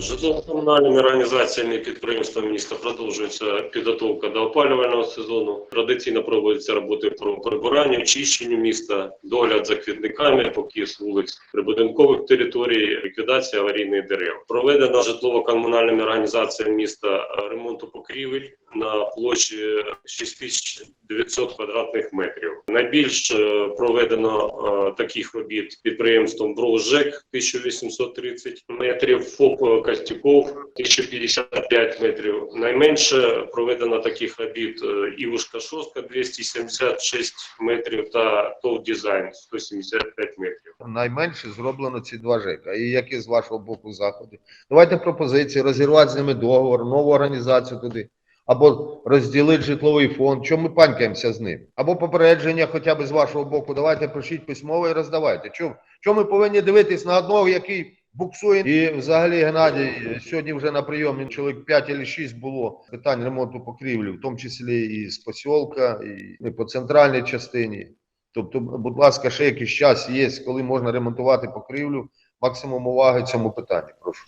Житлово-комунальними організаціями і підприємствами міста продовжується підготовка до опалювального сезону. Традиційно проводяться роботи про прибирання, очищення міста, догляд за квітниками, покіс вулиць прибудинкових територій, ліквідація аварійних дерев. Проведено житлово-комунальними організаціями міста ремонту покрівель на площі 6900 квадратних метрів. Найбільш е, проведено е, таких робіт підприємством «Броужек» 1830 метрів, ФОП Костюков 1055 метрів. Найменше проведено таких робіт е, Івушка Шостка 276 метрів та ТОВ Дизайн 175 метрів. Найменше зроблено ці два ЖЕКа. І які з вашого боку заходи? Давайте пропозиції, розірвати з ними договор, нову організацію туди. Або розділити житловий фонд. Чому ми панькаємося з ним? Або попередження хоча б з вашого боку. Давайте пишіть письмово і роздавайте. Чому? Чому ми повинні дивитись на одного, який буксує? І взагалі, Геннадій, сьогодні вже на прийомі чоловік 5 або 6 було питань ремонту покрівлі, в тому числі і з посілка, і по центральній частині. Тобто, будь ласка, ще якийсь час є, коли можна ремонтувати покрівлю. Максимум уваги цьому питанню. Прошу.